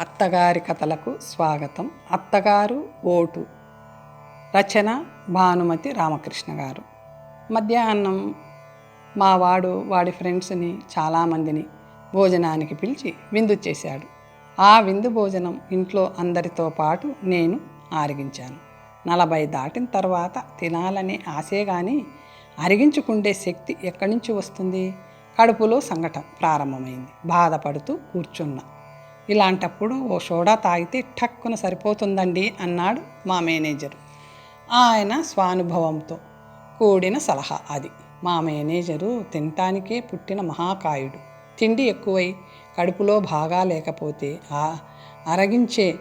అత్తగారి కథలకు స్వాగతం. అత్తగారు ఓటు. రచన భానుమతి రామకృష్ణ గారు. మధ్యాహ్నం మా వాడు వాడి ఫ్రెండ్స్ని చాలామందిని భోజనానికి పిలిచి విందు చేశాడు. ఆ విందు భోజనం ఇంట్లో అందరితో పాటు నేను ఆరగించాను. నలభై దాటిన తర్వాత తినాలనే ఆశే కానీ అరిగించుకుండే శక్తి ఎక్కడి నుంచి వస్తుంది? కడుపులో సంఘటన ప్రారంభమైంది. బాధపడుతూ కూర్చున్నా. ఇలాంటప్పుడు ఓ సోడా తాగితే ఠక్కున సరిపోతుందండి అన్నాడు మా మేనేజర్. ఆయన స్వానుభవంతో కూడిన సలహా అది. మా మేనేజరు తినటానికే పుట్టిన మహాకాయుడు. తిండి ఎక్కువై కడుపులో బాగా లేకపోతే ఆ అరగించే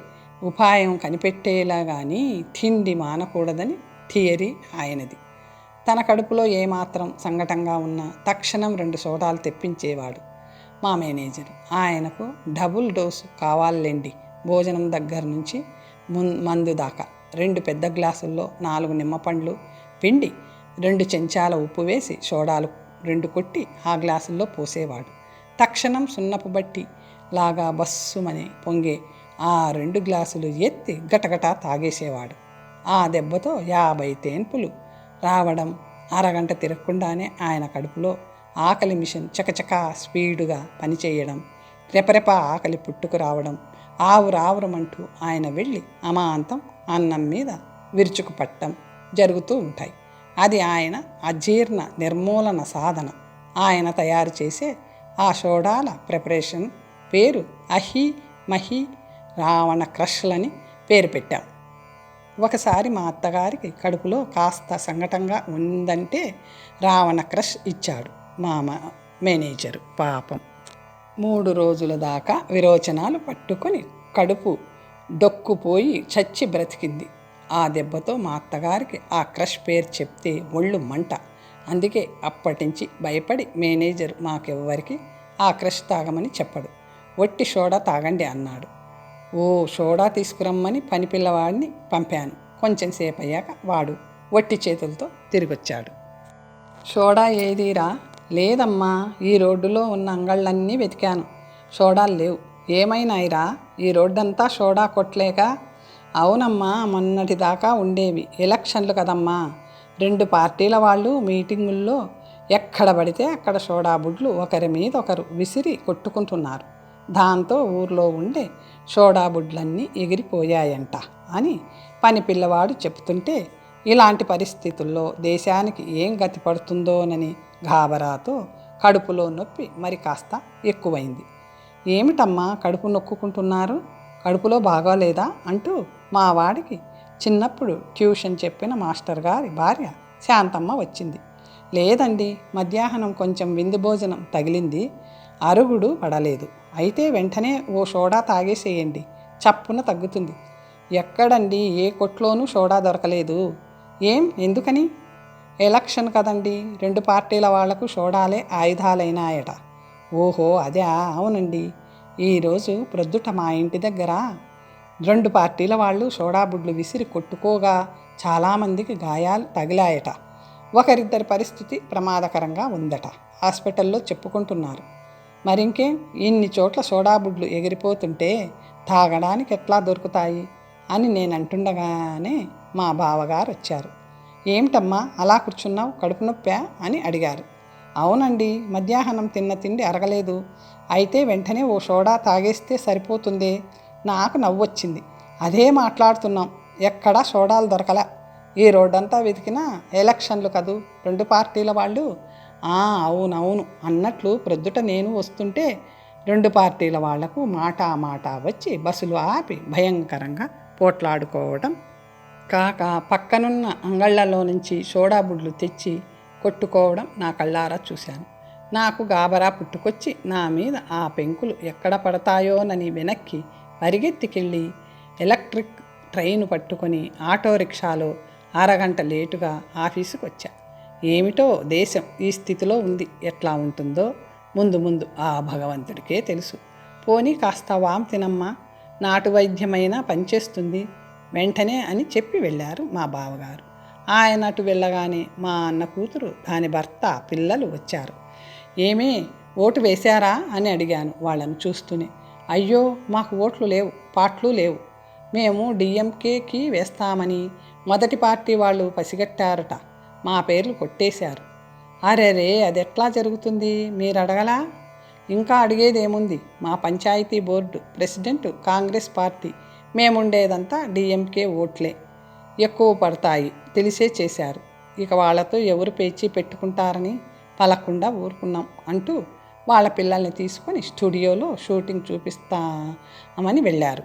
ఉపాయం కనిపెట్టేలా కానీ తిండి మానకూడదని థియరీ ఆయనది. తన కడుపులో ఏమాత్రం సంఘటంగా ఉన్నా తక్షణం రెండు సోడాలు తెప్పించేవాడు. మా మేనేజర్. ఆయనకు డబుల్ డోసు కావాలండి భోజనం దగ్గర నుంచి మున్ మందు దాకా. రెండు పెద్ద గ్లాసుల్లో నాలుగు నిమ్మపండ్లు పిండి రెండు చెంచాల ఉప్పు వేసి సోడాలు రెండు కొట్టి ఆ గ్లాసుల్లో పోసేవాడు. తక్షణం సున్నపు బట్టి లాగా బస్సుమని పొంగే ఆ రెండు గ్లాసులు ఎత్తి గటగటా తాగేసేవాడు. ఆ దెబ్బతో యాభై తేన్పులు రావడం అరగంట తిరగకుండానే ఆయన కడుపులో ఆకలి మిషన్ చకచక స్పీడుగా పనిచేయడం రెపరెప ఆకలి పుట్టుకు రావడం ఆవురావురమంటూ ఆయన వెళ్ళి అమాంతం అన్నం మీద విరుచుకు పట్టడం జరుగుతూ ఉంటాయి. అది ఆయన అజీర్ణ నిర్మూలన సాధన. ఆయన తయారు చేసే ఆ షోడాల ప్రిపరేషన్ పేరు అహి మహి రావణ క్రష్లని పేరు పెట్టాం. ఒకసారి మా అత్తగారికి కడుపులో కాస్త సంఘటంగా ఉందంటే రావణ క్రష్ ఇచ్చాడు. మామ మేనేజరు పాపం. మూడు రోజుల దాకా విరోచనాలు పట్టుకొని కడుపు డొక్కుపోయి చచ్చి బ్రతికింది. ఆ దెబ్బతో మా అత్తగారికి ఆ క్రష్ పేరు చెప్తే ఒళ్ళు మంట. అందుకే అప్పటించి భయపడి మేనేజర్ మాకెవ్వరికి ఆ క్రష్ తాగమని చెప్పడు. ఒట్టి సోడా తాగండి అన్నాడు. ఓ సోడా తీసుకురమ్మని పని పిల్లవాడిని పంపాను. కొంచెం సేపు అయ్యాక వాడు వట్టి చేతులతో తిరిగొచ్చాడు. సోడా ఏదిరా? లేదమ్మా ఈ రోడ్డులో ఉన్న అంగళ్ళన్నీ వెతికాను. సోడాలు లేవు. ఏమైనాయిరా? ఈ రోడ్డంతా సోడా కొట్లేక? అవునమ్మా మొన్నటి దాకా ఉండేవి. ఎలక్షన్లు కదమ్మా. రెండు పార్టీల వాళ్ళు మీటింగుల్లో ఎక్కడ పడితే అక్కడ సోడా బుడ్లు ఒకరి మీద ఒకరు విసిరి కొట్టుకుంటున్నారు. దాంతో ఊర్లో ఉండే సోడా బుడ్లన్నీ ఎగిరిపోయాయంట అని పని పిల్లవాడు చెప్తుంటే ఇలాంటి పరిస్థితుల్లో దేశానికి ఏం గతి పడుతుందోనని గాబరాతో కడుపులో నొప్పి మరి కాస్త ఎక్కువైంది. ఏమిటమ్మా కడుపు నొక్కుంటున్నారు కడుపులో బాగోలేదా అంటూ మా వాడికి చిన్నప్పుడు ట్యూషన్ చెప్పిన మాస్టర్ గారి భార్య శాంతమ్మ వచ్చింది. లేదండి మధ్యాహ్నం కొంచెం విందు భోజనం తగిలింది. అరుగుడు పడలేదు. అయితే వెంటనే ఓ సోడా తాగేసేయండి. చప్పున తగ్గుతుంది. ఎక్కడండి? ఏ కొట్లోనూ సోడా దొరకలేదు. ఏం? ఎందుకని? ఎలక్షన్ కదండి. రెండు పార్టీల వాళ్ళకు చూడాలే ఆయుధాలైనాయట. ఓహో అదే. అవునండి. ఈరోజు ప్రొద్దుట మా ఇంటి దగ్గర రెండు పార్టీల వాళ్ళు సోడాబుడ్లు విసిరి కొట్టుకోగా చాలామందికి గాయాలు తగిలాయట. ఒకరిద్దరి పరిస్థితి ప్రమాదకరంగా ఉందట. హాస్పిటల్లో చెప్పుకుంటున్నారు. మరింకేం ఇన్ని చోట్ల సోడాబుడ్లు ఎగిరిపోతుంటే తాగడానికి ఎట్లా దొరుకుతాయి అని నేను అంటుండగానే మా బావగారు వచ్చారు ఏమిటమ్మా అలా కూర్చున్నావు? కడుపు నొప్పా? అని అడిగారు. అవునండి మధ్యాహ్నం తిన్న తిండి అరగలేదు. అయితే వెంటనే ఓ సోడా తాగేస్తే సరిపోతుంది? నాకు నవ్వొచ్చింది. అదే మాట్లాడుతున్నాం. ఎక్కడా సోడాలు దొరకలే? ఈ రోడ్డంతా వెతికినా ఎలక్షన్లు కదూ? రెండు పార్టీల వాళ్ళు? అవునవును. అన్నట్లు ప్రొద్దుట నేను వస్తుంటే రెండు పార్టీల వాళ్ళకు మాట మాట వచ్చి బస్సులు ఆపి భయంకరంగా పోట్లాడుకోవడం కాక పక్కనున్న అంగళ్ళలో నుంచి సోడా బుడ్లు తెచ్చి కొట్టుకోవడం నా కళ్ళారా చూశాను. నాకు గాబరా పుట్టుకొచ్చి నా మీద ఆ పెంకులు ఎక్కడ పడతాయోనని వెనక్కి పరిగెత్తికెళ్ళి ఎలక్ట్రిక్ ట్రైన్ పట్టుకొని ఆటో రిక్షాలో అరగంట లేటుగా ఆఫీసుకు వచ్చా ఏమిటో దేశం ఈ స్థితిలో ఉంది. ఎట్లా ఉంటుందో ముందు ముందు ఆ భగవంతుడికే తెలుసు. పోనీ కాస్త వామ్ తినమ్మా నాటు వైద్యమైనా పనిచేస్తుంది. వెంటనే అని చెప్పి వెళ్ళారు మా బావగారు. ఆయన అటు వెళ్ళగానే మా అన్న కూతురు దాని భర్త పిల్లలు వచ్చారు. ఏమీ ఓటు వేశారా అని అడిగాను వాళ్ళను చూస్తూనే. అయ్యో మాకు ఓట్లు లేవు పాట్లు లేవు. మేము డిఎంకేకి వేస్తామని మొదటి పార్టీ వాళ్ళు పసిగట్టారట మా పేర్లు కొట్టేశారు. అరెరే అది ఎట్లా జరుగుతుంది? మీరు అడగలా ఇంకా అడిగేదేముంది? మా panchayati board president Congress party మేముండేదంతా DMK ఓట్లే. ఎక్కువ పడతాయి తెలిసే చేశారు. ఇక వాళ్ళతో ఎవరు పేచి పెట్టుకుంటారని పలకుండా ఊరుకున్నాం అంటూ వాళ్ళ పిల్లల్ని తీసుకొని స్టూడియోలో షూటింగ్ చూపిస్తామని వెళ్ళారు.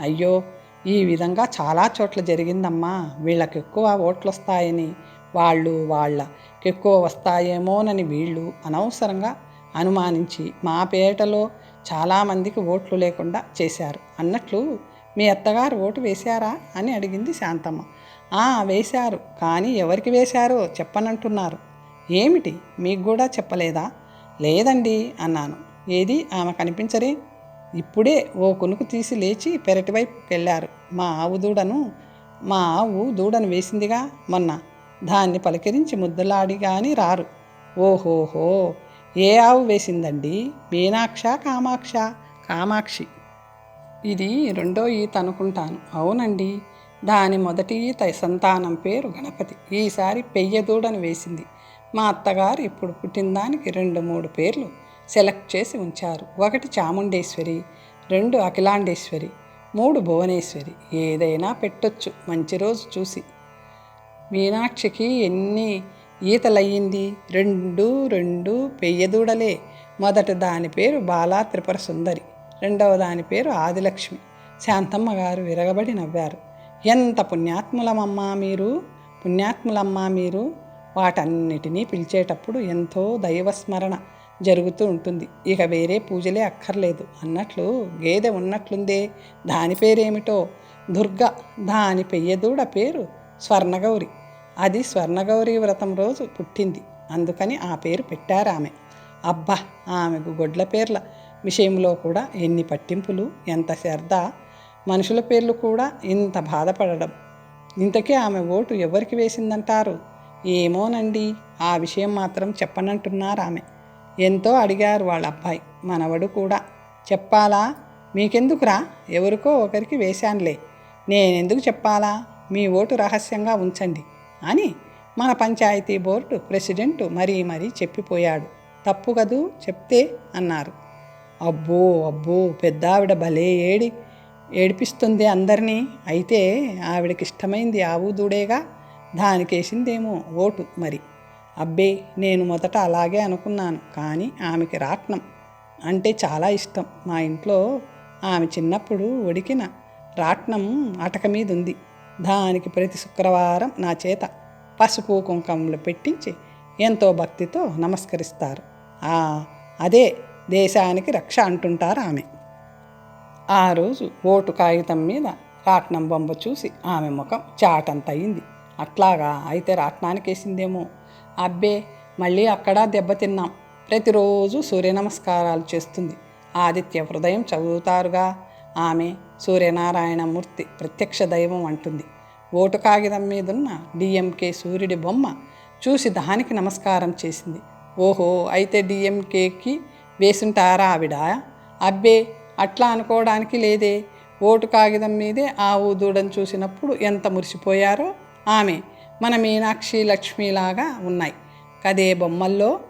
అయ్యో ఈ విధంగా చాలా చోట్ల జరిగిందమ్మా. వీళ్ళకి ఎక్కువ ఓట్లు వస్తాయని వాళ్ళు వాళ్ళకి ఎక్కువ వస్తాయేమోనని వీళ్ళు అనవసరంగా అనుమానించి మా పేటలో చాలామందికి ఓట్లు లేకుండా చేశారు. అన్నట్లు మీ అత్తగారు ఓటు వేశారా అని అడిగింది శాంతమ్మ. ఆ వేశారు. కానీ ఎవరికి వేశారో చెప్పనంటున్నారు. ఏమిటి? మీకు కూడా చెప్పలేదా? లేదండి అన్నాను. ఏది? ఆమె కనిపించరే? ఇప్పుడే ఓ కొనుకు తీసి లేచి పెరటి వైపుకి వెళ్ళారు. మా ఆవు దూడను మా ఆవు దూడను వేసిందిగా మొన్న. దాన్ని పలకరించి ముద్దలాడి కానీ రారు. ఓహోహో! ఏ ఆవు వేసిందండి? మీనాక్ష కామాక్ష? కామాక్షి. ఇది రెండో ఈత అనుకుంటాను. అవునండి. దాని మొదటి ఈత సంతానం పేరు గణపతి. ఈసారి పెయ్యదూడని వేసింది. మా అత్తగారు ఇప్పుడు పుట్టిన దానికి రెండు మూడు పేర్లు సెలెక్ట్ చేసి ఉంచారు. ఒకటి చాముండేశ్వరి రెండు అఖిలాండేశ్వరి మూడు భువనేశ్వరి. ఏదైనా పెట్టొచ్చు. మంచి రోజు చూసి. మీనాక్షికి ఎన్ని ఈతలయ్యింది. రెండు రెండు పెయ్యదూడలే. మొదటి దాని పేరు బాలా త్రిపుర సుందరి. రెండవ దాని పేరు ఆదిలక్ష్మి. శాంతమ్మ గారు విరగబడి నవ్వారు. ఎంత పుణ్యాత్ములమమ్మా మీరు? పుణ్యాత్ములమ్మా మీరు? వాటన్నిటినీ పిలిచేటప్పుడు ఎంతో దైవస్మరణ జరుగుతూ ఉంటుంది. ఇక వేరే పూజలే అక్కర్లేదు. అన్నట్లు గేదె ఉన్నట్లుందే. దాని పేరేమిటో? దుర్గ. దాని పెయ్యదూడ పేరు స్వర్ణగౌరి. అది స్వర్ణగౌరీ వ్రతం రోజు పుట్టింది. అందుకని ఆ పేరు పెట్టారు ఆమె అబ్బా! ఆమెకు గొడ్ల పేర్ల విషయంలో కూడా ఎన్ని పట్టింపులు ఎంత శ్రద్ధ! మనుషుల పేర్లు కూడా ఇంత బాధపడడం. ఇంతకీ ఆమె ఓటు ఎవరికి వేసిందంటారు? ఏమోనండి ఆ విషయం మాత్రం చెప్పనంటున్నారు ఆమె ఎంతో అడిగారు వాళ్ళ అబ్బాయి మనవడు కూడా చెప్పాలా? మీకెందుకురా? ఎవరికో ఒకరికి వేశానులే. నేనెందుకు చెప్పాలా? మీ ఓటు రహస్యంగా ఉంచండి. అని మన పంచాయతీ బోర్డు ప్రెసిడెంట్ మరీ మరీ చెప్పిపోయాడు. తప్పు కదూ? చెప్తే అన్నారు. అబ్బో అబ్బో పెద్ద ఆవిడ భలే ఏడి ఏడిపిస్తుంది అందరినీ. అయితే ఆవిడకి ఇష్టమైంది ఆవు దూడేగా? దానికేసిందేమో ఓటు మరి. అబ్బే నేను మొదట అలాగే అనుకున్నాను కానీ ఆమెకి రాట్నం అంటే చాలా ఇష్టం. మా ఇంట్లో ఆమె చిన్నప్పుడు ఉడికిన రాట్నం అటక మీద ఉంది దానికి ప్రతి శుక్రవారం నా చేత పసుపు కుంకుమలు పెట్టించి ఎంతో భక్తితో నమస్కరిస్తారు. ఆ అదే దేశానికి రక్ష అంటుంటారు ఆమె. ఆ రోజు ఓటు కాగితం మీద రాట్నం బొమ్మ చూసి ఆమె ముఖం చాటంత అయింది అట్లాగా అయితే రాట్నానికి వేసిందేమో. అబ్బే మళ్ళీ అక్కడ దెబ్బతిన్నాం ప్రతిరోజు సూర్య నమస్కారాలు చేస్తుంది. ఆదిత్య హృదయం చదువుతారుగా. ఆమె సూర్యనారాయణమూర్తి ప్రత్యక్ష దైవం అంటుంది. ఓటు కాగితం మీదున్న డిఎంకే సూర్యుడి బొమ్మ చూసి దానికి నమస్కారం చేసింది. ఓహో అయితే డిఎంకేకి వేసుంటారా ఆవిడ? అబ్బే అట్లా అనుకోవడానికి లేదే. ఓటు కాగితం మీదే ఆవు ఊదూడని చూసినప్పుడు ఎంత మురిసిపోయారో ఆమె. మన మీనాక్షి లక్ష్మిలాగా ఉన్నాయి. కదే బొమ్మల్లో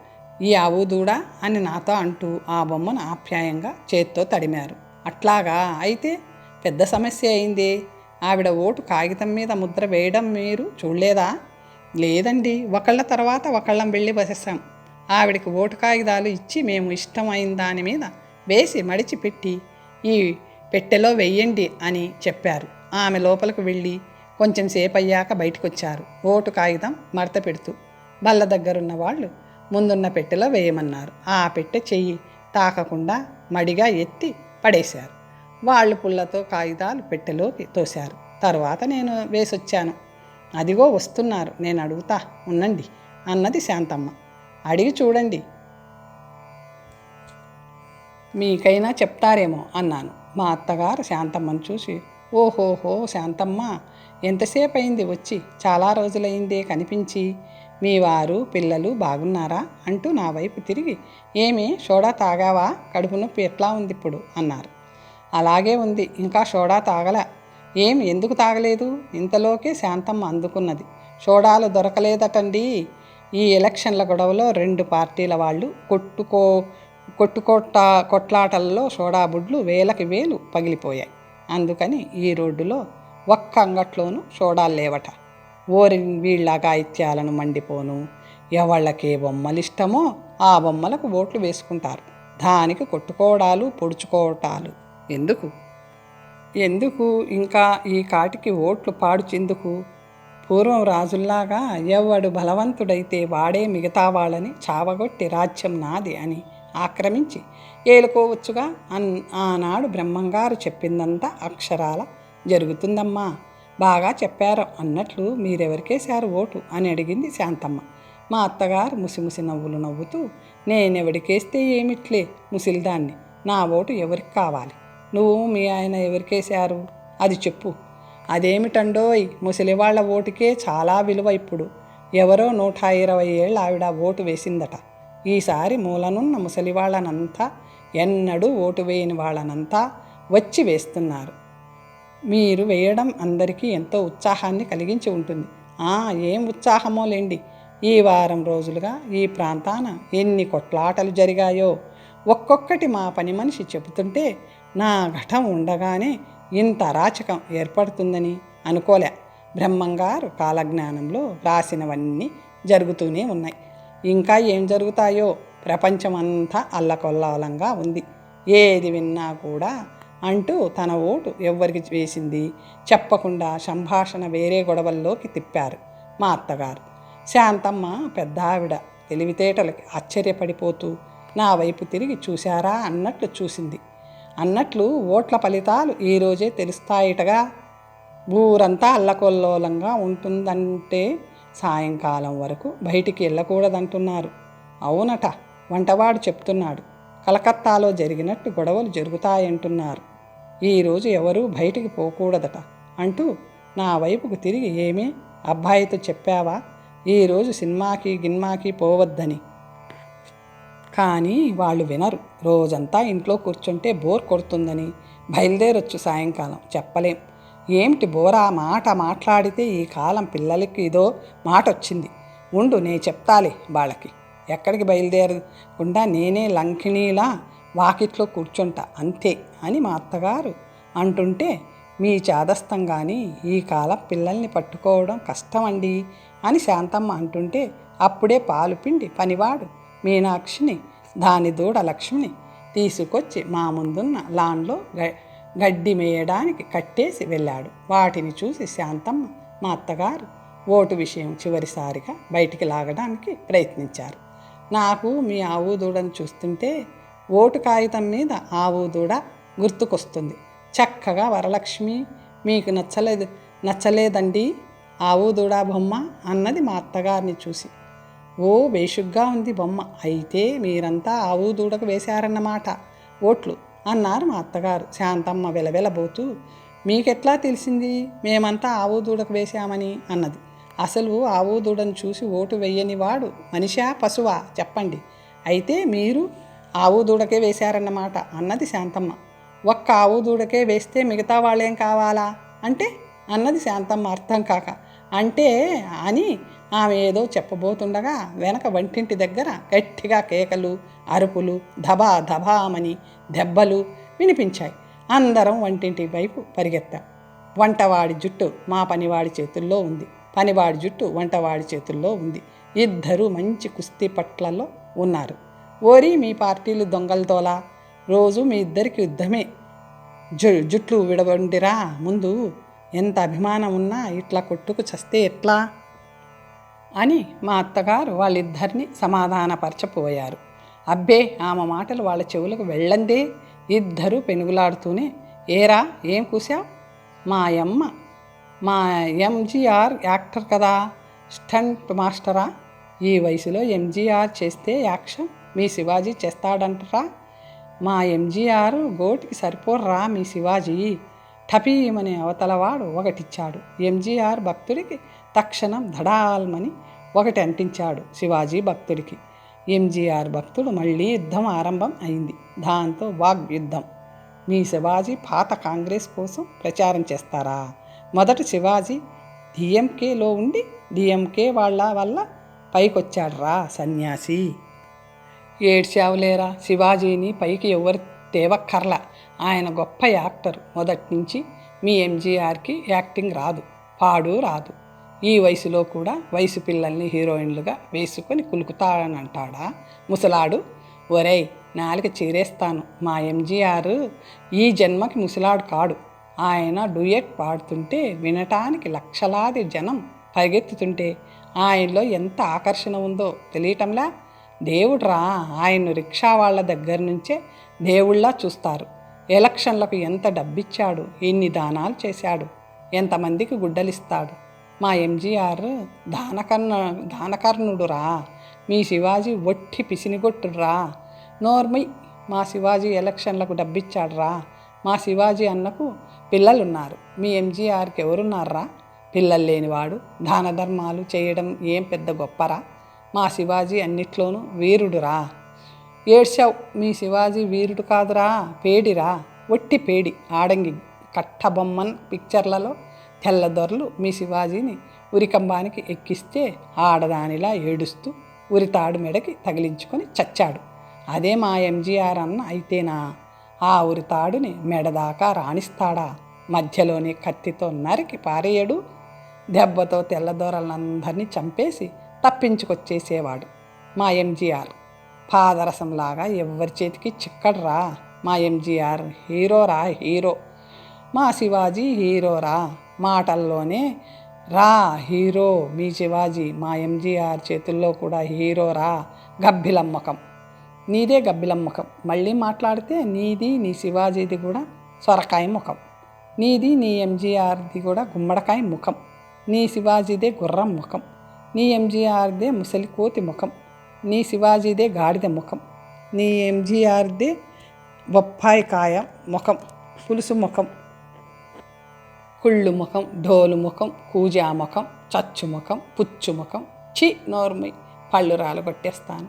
ఈ ఆవు దూడ అని నాతో అంటూ ఆ బొమ్మను ఆప్యాయంగా చేత్తో తడిమారు. అట్లాగా అయితే పెద్ద సమస్య అయింది. ఆవిడ ఓటు కాగితం మీద ముద్ర వేయడం మీరు చూడలేదా? లేదండి ఒకళ్ళ తర్వాత ఒకళ్ళం వెళ్ళి వసేసాం. ఆవిడకి ఓటు కాగితాలు ఇచ్చి మేము ఇష్టమైన దాని మీద వేసి మడిచి పెట్టి ఈ పెట్టెలో వెయ్యండి అని చెప్పారు. ఆమె లోపలికి వెళ్ళి కొంచెం సేపు అయ్యాక బయటకు వచ్చారు ఓటు కాగితం మడత పెడుతూ బల్ల దగ్గరున్న వాళ్ళు ముందున్న పెట్టెలో వేయమన్నారు. ఆ పెట్టె చెయ్యి తాకకుండా మడిగా ఎత్తి పడేశారు. వాళ్ళు పుల్లతో కాగితాలు పెట్టెలోకి తోశారు. తర్వాత నేను వేసొచ్చాను. అదిగో వస్తున్నారు. నేను అడుగుతా ఉండండి అన్నది శాంతమ్మ. అడిగి చూడండి. మీకైనా చెప్తారేమో అన్నాను. మా అత్తగారు శాంతమ్మను చూసి ఓహోహో శాంతమ్మ ఎంతసేపు అయింది వచ్చి? చాలా రోజులైందే కనిపించి. మీ వారు పిల్లలు బాగున్నారా? అంటూ నా వైపు తిరిగి ఏమి సోడా తాగావా? కడుపు నొప్పి ఎట్లా ఉంది ఇప్పుడు అన్నారు. అలాగే ఉంది. ఇంకా సోడా తాగలే. ఏం? ఎందుకు తాగలేదు? ఇంతలోకే శాంతమ్మ అందుకున్నది. సోడాలు దొరకలేదటండి. ఈ ఎలక్షన్ల గొడవలో రెండు పార్టీల వాళ్ళు కొట్టుకో కొట్టుకొట్ట కొట్లాటల్లో సోడా బుడ్లు వేలకి వేలు పగిలిపోయాయి. అందుకని ఈ రోడ్డులో ఒక్క అంగట్లోనూ సోడాలు లేవట. ఓరి వీళ్ళ గాయిత్యాలను మండిపోను. ఎవళ్ళకే బొమ్మలు ఇష్టమో ఆ బొమ్మలకు ఓట్లు వేసుకుంటారు. దానికి కొట్టుకోవడాలు పొడుచుకోవటాలు ఎందుకు? ఎందుకు ఇంకా ఈ కాటికి ఓట్లు పాడుచెందుకు? పూర్వం రాజుల్లాగా ఎవడు బలవంతుడైతే వాడే మిగతా వాళ్ళని చావగొట్టి రాజ్యం నాది అని ఆక్రమించి ఏలుకోవచ్చుగా అన్ ఆనాడు బ్రహ్మంగారు చెప్పిందంతా అక్షరాల జరుగుతుందమ్మా. బాగా చెప్పారు అన్నట్లు మీరెవరికేశారు ఓటు? అని అడిగింది శాంతమ్మ. మా అత్తగారు ముసిముసి నవ్వులు నవ్వుతూ నేనెవడికేస్తే ఏమిట్లే ముసిల్దాన్ని నా ఓటు ఎవరికి కావాలి? నువ్వు మీ ఆయన ఎవరికేశారు? అది చెప్పు. అదేమిటండోయ్? ముసలివాళ్ళ ఓటుకే చాలా విలువ ఇప్పుడు. ఎవరో నూట ఇరవై ఏళ్ళ ఆవిడ ఓటు వేసిందట. ఈసారి మూలనున్న ముసలివాళ్ళనంతా ఎన్నడూ ఓటు వేయని వాళ్ళనంతా వచ్చి వేస్తున్నారు. మీరు వేయడం అందరికీ ఎంతో ఉత్సాహాన్ని కలిగించి ఉంటుంది. ఆ ఏం ఉత్సాహమో లేండి. ఈ వారం రోజులుగా ఈ ప్రాంతాన ఎన్ని కొట్లాటలు జరిగాయో. ఒక్కొక్కటి మా పని మనిషి చెబుతుంటే నా ఘటం ఉండగానే ఇంత అరాచకం ఏర్పడుతుందని అనుకోలే. బ్రహ్మంగారు కాలజ్ఞానంలో రాసినవన్నీ జరుగుతూనే ఉన్నాయి. ఇంకా ఏం జరుగుతాయో ప్రపంచమంతా అల్లకొల్లాలంగా ఉంది. ఏది విన్నా కూడా అంటూ తన ఓటు ఎవ్వరికి వేసింది? చెప్పకుండా సంభాషణ వేరే గొడవల్లోకి తిప్పారు మా అత్తగారు. శాంతమ్మ పెద్ద ఆవిడ తెలివితేటలకి ఆశ్చర్యపడిపోతూ నా వైపు తిరిగి చూశారా అన్నట్లు చూసింది. అన్నట్లు ఓట్ల ఫలితాలు ఈరోజే తెలుస్తాయిటగా. ఊరంతా అల్లకొల్లోలంగా ఉంటుందంటే సాయంకాలం వరకు బయటికి వెళ్ళకూడదంటున్నారు అవునట వంటవాడు చెప్తున్నాడు. కలకత్తాలో జరిగినట్టు గొడవలు జరుగుతాయంటున్నారు. ఈరోజు ఎవరూ బయటికి పోకూడదట అంటూ నా వైపుకు తిరిగి ఏమీ అబ్బాయితో చెప్పావా? ఈరోజు సినిమాకి గిన్మాకి పోవద్దని. కానీ వాళ్ళు వినరు. రోజంతా ఇంట్లో కూర్చుంటే బోర్ కొడుతుందని బయలుదేరొచ్చు సాయంకాలం. చెప్పలేం. ఏమిటి బోరా మాట మాట్లాడితే ఈ కాలం పిల్లలకి ఇదో మాట వచ్చింది ఉండు నే చెప్తాలే వాళ్ళకి. ఎక్కడికి బయలుదేరకుండా నేనే లంకిణీలా వాకిట్లో కూర్చుంటా. అంతే అని మా అత్తగారు అంటుంటే మీ చాదస్తం కానీ ఈ కాలం పిల్లల్ని పట్టుకోవడం కష్టమండి అని శాంతమ్మ అంటుంటే అప్పుడే పాలు పిండి పనివాడు మీనాక్షిని దాని దూడ లక్ష్మిని తీసుకొచ్చి మా ముందున్న లాన్లో గడ్డి మేయడానికి కట్టేసి వెళ్ళాడు. వాటిని చూసి శాంతమ్మ మా అత్తగారు ఓటు విషయం చివరిసారిగా బయటికి లాగడానికి ప్రయత్నించారు. నాకు మీ ఆవు దూడను చూస్తుంటే ఓటు కాగితం మీద ఆవు దూడ గుర్తుకొస్తుంది. చక్కగా వరలక్ష్మి మీకు నచ్చలేదు నచ్చలేదండి ఆవు దూడ బొమ్మ అన్నది మా అత్తగారిని చూసి ఓ బేషుగ్గా ఉంది బొమ్మ. అయితే మీరంతా ఆవు దూడకు వేశారన్నమాట. ఓట్లు అన్నారు మా అత్తగారు. శాంతమ్మ వెలవెలబోతూ మీకెట్లా తెలిసింది? మేమంతా ఆవు దూడకు వేశామని అన్నది. అసలు ఆవు దూడను చూసి ఓటు వెయ్యని వాడు మనిషా పశువా? చెప్పండి. అయితే మీరు ఆవు దూడకే వేశారన్నమాట అన్నది శాంతమ్మ. ఒక్క ఆవు దూడకే వేస్తే మిగతా వాళ్ళేం కావాలా? అంటే? అన్నది శాంతమ్మ అర్థం కాక. అంటే అని ఆమె ఏదో చెప్పబోతుండగా వెనక వంటింటి దగ్గర గట్టిగా కేకలు అరుపులు ధబా ధబామని దెబ్బలు వినిపించాయి. అందరం వంటింటి వైపు పరిగెత్తాం. వంటవాడి జుట్టు మా పనివాడి చేతుల్లో ఉంది. పనివాడి జుట్టు వంటవాడి చేతుల్లో ఉంది. ఇద్దరు మంచి కుస్తీ పట్లలో ఉన్నారు. ఓరి మీ పార్టీలు దొంగలతోలా? రోజు మీ ఇద్దరికి యుద్ధమే. జు జుట్లు విడవండిరా ముందు. ఎంత అభిమానం ఉన్నా ఇట్లా కొట్టుకు చస్తే ఎట్లా? అని మా అత్తగారు వాళ్ళిద్దరిని సమాధానపరచపోయారు. అబ్బే ఆమె మాటలు వాళ్ళ చెవులకు వెళ్ళందే. ఇద్దరు పెనుగులాడుతూనే ఏరా ఏం కూసా మా అమ్మ మా ఎంజీఆర్ యాక్టర్ కదా స్టంట్ మాస్టరా? ఈ వయసులో ఎంజీఆర్ చేస్తే యాక్షన్ మీ శివాజీ చేస్తాడంటరా? మా ఎంజీఆర్ గోటికి సరిపోర్రా మీ శివాజీ. టపీమని అవతలవాడు ఒకటిచ్చాడు. ఎంజీఆర్ భక్తుడికి తక్షణం ధడాల్మని ఒకటి అంటించాడు శివాజీ భక్తుడికి. ఎంజీఆర్ భక్తుడు మళ్ళీ యుద్ధం ఆరంభం అయింది. దాంతో వాగ్ యుద్ధం మీ శివాజీ పాత కాంగ్రెస్ కోసం ప్రచారం చేస్తారా? మొదట శివాజీ డిఎంకేలో ఉండి డిఎంకే వాళ్ళ వల్ల పైకొచ్చాడ్రా సన్యాసి. ఏడ్చావులేరా? శివాజీని పైకి ఎవరు తేవక్కర్లా. ఆయన గొప్ప యాక్టర్. మొదటి నుంచి మీ ఎంజీఆర్కి యాక్టింగ్ రాదు. పాడు రాదు. ఈ వయసులో కూడా వయసు పిల్లల్ని హీరోయిన్లుగా వేసుకొని కులుకుతాడని అంటాడా? ముసలాడు ఒరేయ్ నాలుక చీరేస్తాను. మా ఎంజీఆర్ ఈ జన్మకి ముసలాడు కాడు. ఆయన డూయట్ పాడుతుంటే వినటానికి లక్షలాది జనం పరిగెత్తుతుంటే ఆయనలో ఎంత ఆకర్షణ ఉందో తెలియటంలా దేవుడ్రా ఆయన్ను రిక్షా వాళ్ళ దగ్గర నుంచే దేవుళ్ళా చూస్తారు. ఎలక్షన్లకు ఎంత డబ్బిచ్చాడు ఎన్ని దానాలు చేశాడు ఎంతమందికి గుడ్డలిస్తాడు. మా ఎంజీఆర్ దానకర్ణ దానకర్ణుడురా. మీ శివాజీ ఒట్టి పిసినిగొట్టుడురా. నోర్మై మా శివాజీ ఎలక్షన్లకు డబ్బిచ్చాడురా. మా శివాజీ అన్నకు పిల్లలున్నారు. మీ ఎంజీఆర్కి ఎవరున్నారా పిల్లలు లేనివాడు దాన ధర్మాలు చేయడం ఏం పెద్ద గొప్పరా? మా శివాజీ అన్నిట్లోనూ వీరుడురా. ఏడ్చావు మీ శివాజీ వీరుడు కాదురా పేడిరా. ఒట్టి పేడి ఆడంగి కట్టబొమ్మన్ పిక్చర్లలో తెల్లదొరలు మీ శివాజీని ఉరికంబానికి ఎక్కిస్తే ఆడదానిలా ఏడుస్తూ ఉరితాడు మెడకి తగిలించుకొని చచ్చాడు. అదే మా ఎంజీఆర్ అన్న అయితేనా? ఆ ఉరితాడుని మెడదాకా రాణిస్తాడా? మధ్యలోనే కత్తితో నరికి పారేయడు. దెబ్బతో తెల్లదొరలందరినీ చంపేసి తప్పించుకొచ్చేసేవాడు మా ఎంజీఆర్. పాదరసంలాగా ఎవరి చేతికి చిక్కడరా? మా ఎంజీఆర్ హీరోరా హీరో? మా శివాజీ హీరోరా? మాటల్లోనే రా హీరో మీ శివాజీ మా ఎంజీఆర్ చేతుల్లో కూడా హీరో రా గబ్బిలమ్మకం. నీదే గబ్బిలమ్మకం. మళ్ళీ మాట్లాడితే నీది నీ శివాజీది కూడా సొరకాయ ముఖం. నీది నీ ఎంజీఆర్ది కూడా గుమ్మడికాయ ముఖం. నీ శివాజీదే గుర్రం ముఖం. నీ ఎంజీఆర్దే ముసలి కోతి ముఖం. నీ శివాజీదే గాడిద ముఖం. నీ ఎంజీఆర్దే బొప్పాయి కాయ ముఖం. పులుసు ముఖం. కుళ్ళు ముఖం డోలు ముఖం కూజా ముఖం చచ్చు ముఖం పుచ్చు ముఖం చి నోర్మి పళ్ళు రాలగొట్టేస్తాను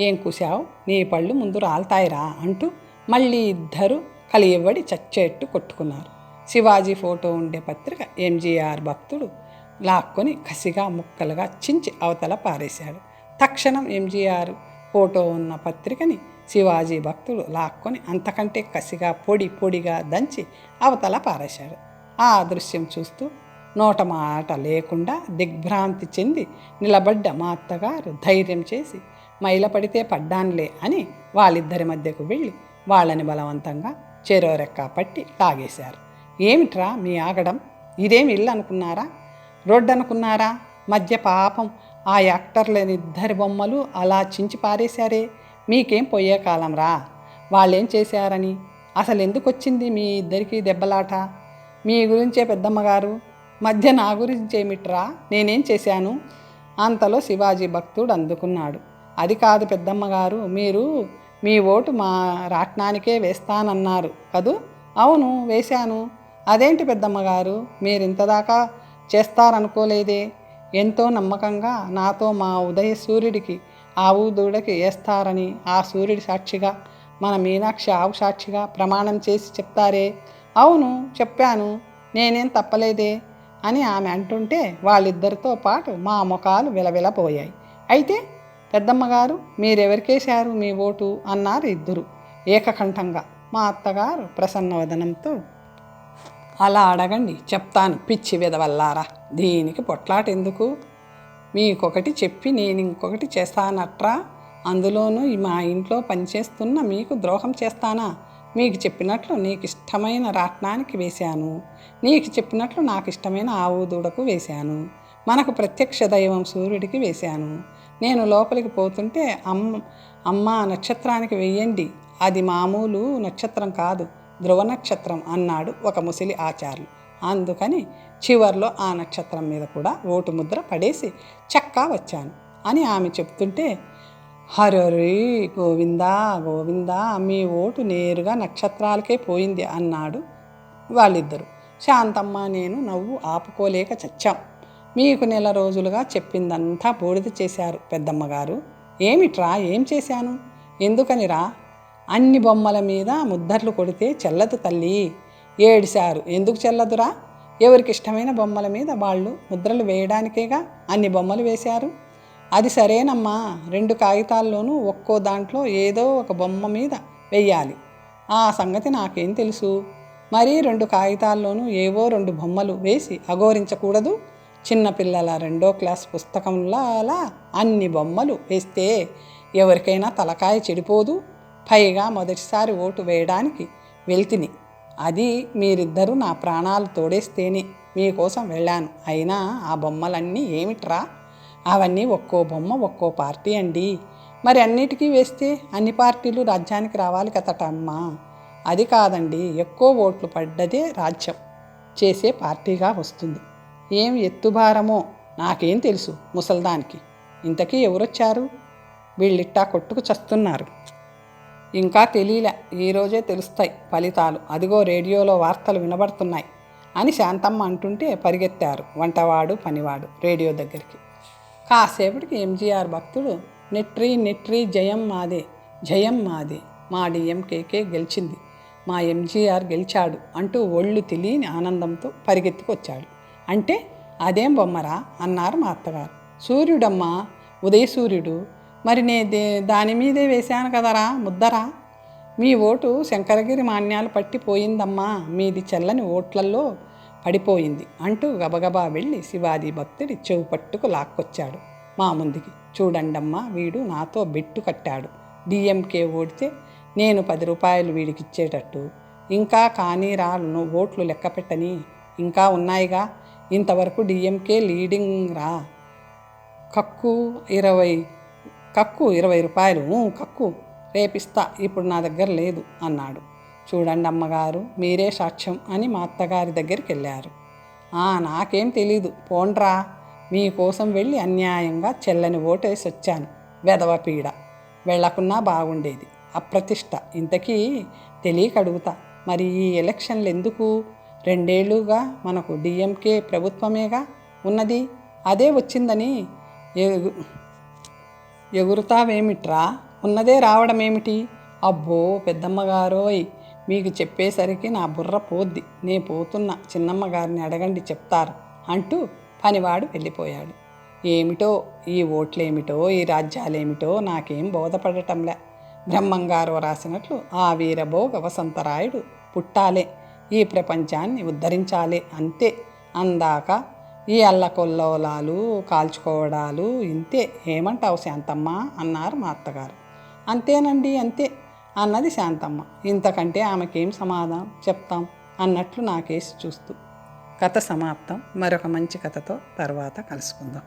ఏం కూసావు నీ పళ్ళు ముందు రాలుతాయిరా అంటూ మళ్ళీ ఇద్దరు కలియబడి చచ్చేట్టు కొట్టుకున్నారు. శివాజీ ఫోటో ఉండే పత్రిక ఎంజీఆర్ భక్తుడు లాక్కొని కసిగా ముక్కలుగా చించి అవతల పారేశాడు. తక్షణం ఎంజీఆర్ ఫోటో ఉన్న పత్రికని శివాజీ భక్తుడు లాక్కొని అంతకంటే కసిగా పొడి పొడిగా దంచి అవతల పారేశాడు. ఆ దృశ్యం చూస్తూ నోట మాట లేకుండా దిగ్భ్రాంతి చెంది నిలబడ్డ మా అత్తగారు ధైర్యం చేసి మైల పడితే పడ్డాన్లే అని వాళ్ళిద్దరి మధ్యకు వెళ్ళి వాళ్ళని బలవంతంగా చెరోరెక్క పట్టి తాగేశారు ఏమిట్రా మీ ఆగడం? ఇదేమి ఇల్లు అనుకున్నారా? రోడ్డు అనుకున్నారా? మధ్య పాపం ఆ యాక్టర్లని ఇద్దరి బొమ్మలు అలా చించి పారేశారే? మీకేం పోయే కాలం రా? వాళ్ళేం చేశారని? అసలు ఎందుకు వచ్చింది మీ ఇద్దరికీ దెబ్బలాట? మీ గురించే పెద్దమ్మగారు. మధ్య నా గురించేమిట్రా? నేనేం చేశాను? అంతలో శివాజీ భక్తుడు అందుకున్నాడు. అది కాదు పెద్దమ్మగారు మీరు మీ ఓటు మా రాట్నానికే వేస్తానన్నారు కదూ? అవును వేశాను. అదేంటి పెద్దమ్మగారు మీరు ఇంతదాకా చేస్తారనుకోలేదే? ఎంతో నమ్మకంగా నాతో మా ఉదయ సూర్యుడికి ఆవు దూడకి వేస్తారని ఆ సూర్యుడి సాక్షిగా మన మీనాక్షి ఆవు సాక్షిగా ప్రమాణం చేసి చెప్తారే? అవును చెప్పాను నేనేం తప్పలేదే అని ఆమె అంటుంటే వాళ్ళిద్దరితో పాటు మా ముఖాలు విలవిలపోయాయి. అయితే పెద్దమ్మగారు మీరెవరికేశారు మీ ఓటు? అన్నారు ఇద్దరు ఏకకంఠంగా. మా అత్తగారు ప్రసన్నవదనంతో అలా అడగండి చెప్తాను పిచ్చి విధవల్లారా దీనికి పొట్లాట ఎందుకు మీకొకటి చెప్పి నేను ఇంకొకటి చేస్తానట్రా? అందులోనూ మా ఇంట్లో పనిచేస్తున్న మీకు ద్రోహం చేస్తానా? మీకు చెప్పినట్లు నీకు ఇష్టమైన రాట్నానికి వేశాను. నీకు చెప్పినట్లు నాకు ఇష్టమైన ఆవు దూడకు వేశాను. మనకు ప్రత్యక్ష దైవం సూర్యుడికి వేశాను. నేను లోపలికి పోతుంటే అమ్మ అమ్మ నక్షత్రానికి వెయ్యండి అది మామూలు నక్షత్రం కాదు ధ్రువ నక్షత్రం అన్నాడు ఒక ముసలి ఆచార్యులు. అందుకని చివర్లో ఆ నక్షత్రం మీద కూడా ఓటు ముద్ర పడేసి చక్కా వచ్చాను అని ఆమె చెప్తుంటే హరరి గోవిందా గోవిందా మీ ఓటు నేరుగా నక్షత్రాలకే పోయింది అన్నాడు వాళ్ళిద్దరు. శాంతమ్మ నేను నవ్వు ఆపుకోలేక చచ్చాం. మీకు నెల రోజులుగా చెప్పిందంతా బూడిద చేశారు పెద్దమ్మగారు. ఏమిట్రా ఏం చేశాను? ఎందుకనిరా? అన్ని బొమ్మల మీద ముద్దర్లు కొడితే చెల్లదు తల్లి. ఏడిశారు ఎందుకు చెల్లదురా? ఎవరికి ఇష్టమైన బొమ్మల మీద వాళ్ళు ముద్రలు వేయడానికేగా అన్ని బొమ్మలు వేశారు? అది సరేనమ్మా. రెండు కాగితాల్లోనూ ఒక్కో దాంట్లో ఏదో ఒక బొమ్మ మీద వెయ్యాలి. ఆ సంగతి నాకేం తెలుసు? మరీ రెండు కాగితాల్లోనూ ఏవో రెండు బొమ్మలు వేసి అఘోరించకూడదు. చిన్నపిల్లల రెండో క్లాస్ పుస్తకంలో అలా అన్ని బొమ్మలు వేస్తే ఎవరికైనా తలకాయ చెడిపోదు. పైగా మొదటిసారి ఓటు వేయడానికి వెళ్తిని. అది మీరిద్దరూ నా ప్రాణాలు తోడేస్తేనే మీకోసం వెళ్ళాను. అయినా ఆ బొమ్మలన్నీ ఏమిట్రా? అవన్నీ ఒక్కో బొమ్మ ఒక్కో పార్టీ అండి. మరి అన్నిటికీ వేస్తే అన్ని పార్టీలు రాజ్యానికి రావాలి కదటమ్మా అది కాదండి ఎక్కువ ఓట్లు పడ్డదే రాజ్యం. చేసే పార్టీగా వస్తుంది. ఏం ఎత్తుభారమో నాకేం తెలుసు ముసల్దానికి. ఇంతకీ ఎవరొచ్చారు? వీళ్ళిట్టా కొట్టుకు చస్తున్నారు. ఇంకా తెలియలే ఈరోజే తెలుస్తాయి ఫలితాలు. అదిగో రేడియోలో వార్తలు వినబడుతున్నాయి అని శాంతమ్మ అంటుంటే పరిగెత్తారు. వంటవాడు పనివాడు రేడియో దగ్గరికి. కాసేపటికి ఎంజీఆర్ భక్తుడు నెట్రి నెట్రి జయం మాదే జయం మాదే మా డిఎంకేకే గెలిచింది మా ఎంజీఆర్ గెలిచాడు అంటూ ఒళ్ళు తెలియని ఆనందంతో పరిగెత్తుకొచ్చాడు. అంటే అదేం బొమ్మరా అన్నారు మా అత్తగారు. సూర్యుడమ్మా ఉదయసూర్యుడు మరి నే దే దాని మీదే వేశాను కదరా ముద్దరా? మీ ఓటు శంకరగిరి మాన్యాలు పట్టిపోయిందమ్మా మీది చల్లని ఓట్లల్లో పడిపోయింది అంటూ గబగబా వెళ్ళి శివాజీ భక్తుడి చెవు పట్టుకు లాక్కొచ్చాడు. మా ముందుకి చూడండమ్మా వీడు నాతో బెట్టు కట్టాడు. డిఎంకే ఓడితే నేను పది రూపాయలు వీడికిచ్చేటట్టు ఇంకా కానీ రా ఓట్లు లెక్క పెట్టని. ఇంకా ఉన్నాయిగా. ఇంతవరకు డిఎంకే లీడింగ్ రా. కక్కు ఇరవై కక్కు ఇరవై రూపాయలు కక్కు రేపిస్తా ఇప్పుడు నా దగ్గర లేదు అన్నాడు. చూడండి అమ్మగారు మీరే సాక్ష్యం అని మా అత్తగారి దగ్గరికి వెళ్ళారు. "ఆ, నాకేం తెలీదు పోండ్రా. మీకోసం వెళ్ళి అన్యాయంగా చెల్లని ఓటేసి వచ్చాను వెధవ పీడ. వెళ్ళకున్నా బాగుండేది అప్రతిష్ట. ఇంతకీ తెలియక అడుగుతా మరి ఈ ఎలక్షన్లు ఎందుకు? రెండేళ్ళుగా మనకు డిఎంకే ప్రభుత్వమేగా ఉన్నది అదే వచ్చిందని ఎగు- ఎగురుతావేమిట్రా? ఉన్నదే రావడమేమిటి? అబ్బో పెద్దమ్మగారోయ్. మీకు చెప్పేసరికి నా బుర్ర పోద్ది. నే చిన్నమ్మ గారిని అడగండి చెప్తారు అంటూ పనివాడు వెళ్ళిపోయాడు. ఏమిటో ఈ ఓట్లేమిటో ఈ రాజ్యాలేమిటో నాకేం బోధపడటంలే. బ్రహ్మంగారు రాసినట్లు ఆ వీరభోగ వసంతరాయుడు పుట్టాలే. ఈ ప్రపంచాన్ని ఉద్ధరించాలే అంతే. అందాక ఈ అల్లకొల్లోలాలు కాల్చుకోవడాలు ఇంతే. ఏమంటావు శాంతమ్మ? అన్నారు మా అత్తగారు. అంతేనండి అంతే. అన్నది శాంతమ్మ. ఇంతకంటే ఆమెకేం సమాధానం చెప్తాం? అన్నట్లు నాకేసి చూస్తూ. కథ సమాప్తం. మరొక మంచి కథతో తర్వాత కలుసుకుందాం.